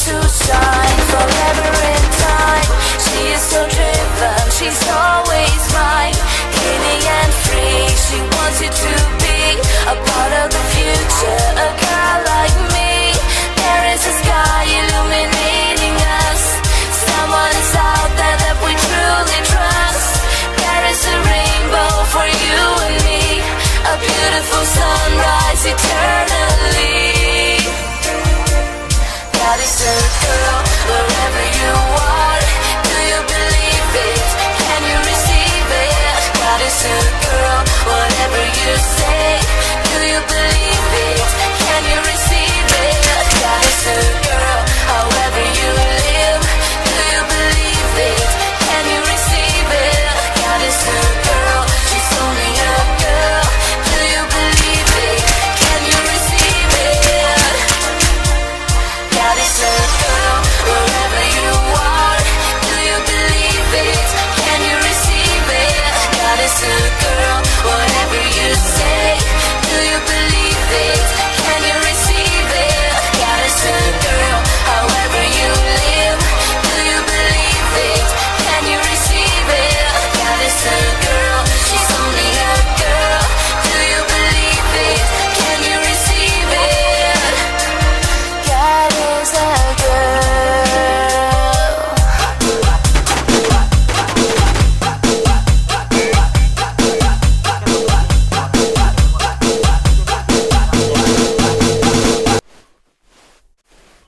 to shine forever in time. She is so driven, she's always mine. Healing and free, she wants you to be a part of the future. A girl like me, there is a sky illuminating us. Someone is out there that we truly trust. There is a rainbow for you and me, a beautiful sunrise eternally body's turned girl wherever you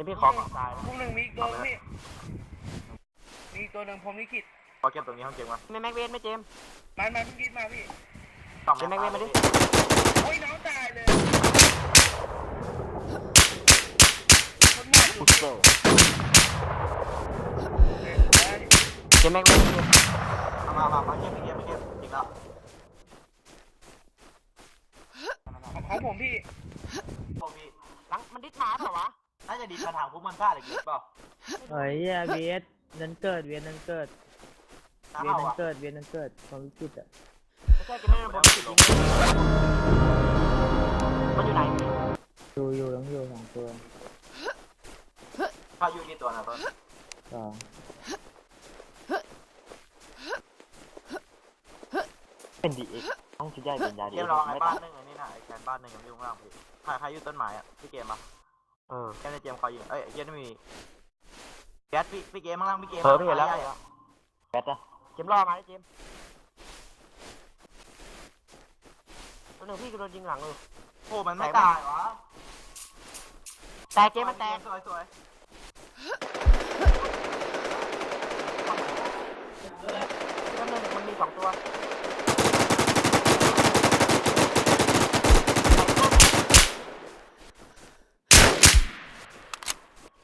จะพี่ขอของตายพวกหนึ่งมีอีกตัวนึงพี่มีอีกตัวหนึ่งผมลิขิตขอเก็บตรงนี้ห้องเก็บมาไม่แม็กเวนไม่เจมมันมันเพิ่งคิดมาพี่ต้องแม็กเวนมาดิ โอ้ยน้องตายเลยคนหมดอยู่พี่เอ้ยเอ้ยเจมแม็กเวนมามามาเก็บเก็บเก็บอีกแล้วของของผมพี่ พวกพี่หลังมันดิสมาเปล่าวะ น่าจะดิสมาทางพวกมันพลาดอะไรกินเปล่าเฮ้ยเหี้ยเวียดนั้นเกิดเวียดนั้นเกิดน้ำเวียดเอานั้นอะเกิดเวียดนั้นเกิดความรู้สึกอะไม่ใช่จะไม่ได้บอลติดยิงมันอยู่ไหนอยู่อยู่ต้องอยู่สองตัวเขาอยู่กี่ตัวนะต้นสองเป็นดีเอ็กต้องชุดใหญ่เป็นยาดีเกมเราไอ้บ้านหนึ่งอันนี้นะไอ้แคนบ้านหนึ่งมันอยู่ข้างล่างพี่ใครใครอยู่ต้นไม้อะพี่เกมปะ เออ แค่ในเกมคอยยิงเอ้ยเย็นไม่มีแก๊สพี่พี่เกมข้างล่างพี่เกมเผลอไปเห็นแล้วใญ่อะแบทอะเจมรอมาดิเจมตัวหนึ่งพี่ก็โดนยิงหลังเลยโอ้มันไม่ตายวะแตกเจมมันแตกสวยสวยตัวหนึ่งมันมีสองตัว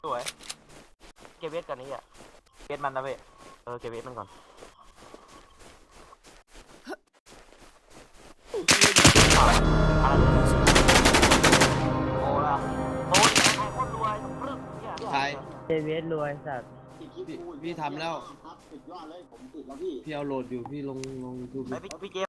สวย เก็ บเวทก่อนนี้อะเวทมันนะเว้ยเออเก็บเวทมันก่อนโอ้ละโอ้ยไอ้คนรวยปรึ้งเนี่ยใครเจเวียดรวยสัตว์พี่พี่ทำแล้วพี่เอาโหลดอยู่พี่ลงลงยูทูบไอ้พี่พี่เกม